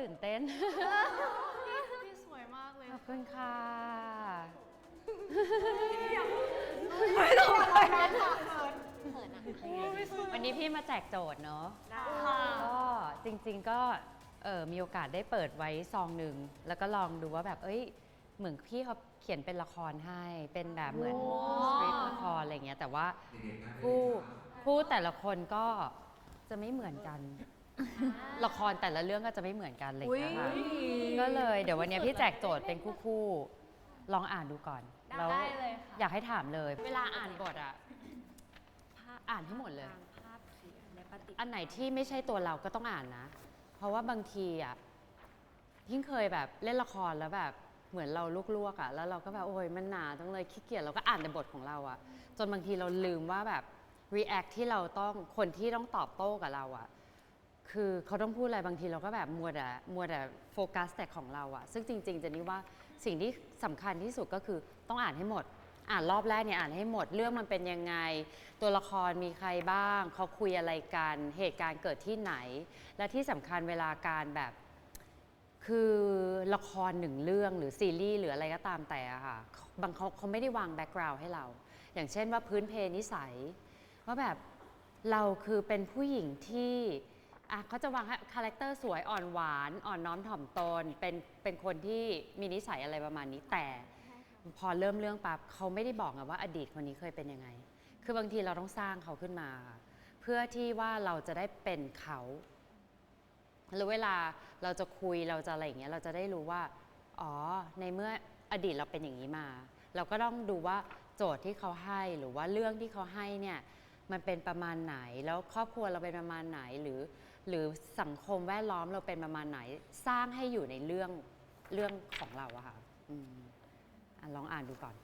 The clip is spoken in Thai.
ตื่นเต้นพี่สวยมากเลยขอบคุณค่ะ ไม่ต้องไปนะค่ะวันนี้พี่มาแจกโจทย์เนาะค่ะก็จริง ๆ ก็เออมีโอกาสได้เปิดไว้ซองหนึ่ง แล้วก็ลองดูว่าแบบเอ้ย เหมือนพี่เขาเขียนเป็นละครให้ เป็นแบบเหมือนสคริปต์ละครอะไรเงี้ย แต่ว่าผู้ผู้แต่ละคนก็จะไม่เหมือนกัน ละครแต่ละเรื่องก็จะไม่เหมือนกันอะไรอย่างเลยค่ะก็เลยเดี๋ยววันนี้พี่แจกโจทย์เป็นคู่ๆลองอ่านดูก่อนแล้วได้เลยค่ะ อยากให้ถามเลย เวลาอ่านบทอะอ่านให้หมดเลยภาพเขียนและปฏิอันไหนที่ไม่ใช่ตัวเราก็ต้องอ่านนะ เพราะว่าบางทีอะยิ่งเคยแบบเล่นละครแล้วแบบเหมือนเราลวกๆอะ แล้วเราก็แบบโอ้ยมันหนาจังเลยขี้เกียจเราก็อ่านแต่บทของเราอะ จนบางทีเราลืมว่าแบบ react ที่เราต้องคนที่ต้องตอบโต้กับเราอะ คือเขาต้องพูดอะไรบางทีเราก็แบบมัวแต่มัวแต่โฟกัสแต่ของเราอะซึ่งจริงๆเจะนี่ว่าสิ่งที่สำคัญที่สุดก็คือต้องอ่านให้หมด อ่านรอบแรกเนี่ยอ่านให้หมดเรื่องมันเป็นยังไง ตัวละครมีใครบ้าง เขาคุยอะไรกัน เหตุการณ์เกิดที่ไหน และที่สำคัญเวลาการแบบ คือละครหนึ่งเรื่องหรือซีรีส์หรืออะไรก็ตามแต่อะค่ะบางเขาเขาไม่ได้วางแบ็กกราวด์ให้เรา อย่างเช่นว่าพื้นเพนิสัยว่าแบบเราคือเป็นผู้หญิงที่ อะเขาจะวางให้คาแรคเตอร์สวยอ่อนหวานอ่อนน้อมถ่อมตนเป็นเป็นคนที่มีนิสัยอะไรประมาณนี้แต่ พอเริ่มเรื่องปั๊บเขาไม่ได้บอกอะว่าอดีตคนนี้เคยเป็นยังไง คือบางทีเราต้องสร้างเขาขึ้นมา เพื่อที่ว่าเราจะได้เป็นเขาแล้วเวลาเราจะคุยเราจะอะไรอย่างเงี้ยเราจะได้รู้ว่า อ๋อ ในเมื่ออดีตเราเป็นอย่างนี้มา เราก็ต้องดูว่าโจทย์ที่เขาให้หรือว่าเรื่องที่เขาให้เนี่ย มันเป็นประมาณไหน แล้วครอบครัวเราเป็นประมาณไหนหรือ หรือสังคมแวดล้อมเราเป็นประมาณไหน สร้างให้อยู่ในเรื่องเรื่องของเราอะค่ะอืมอะลองอ่านดูก่อน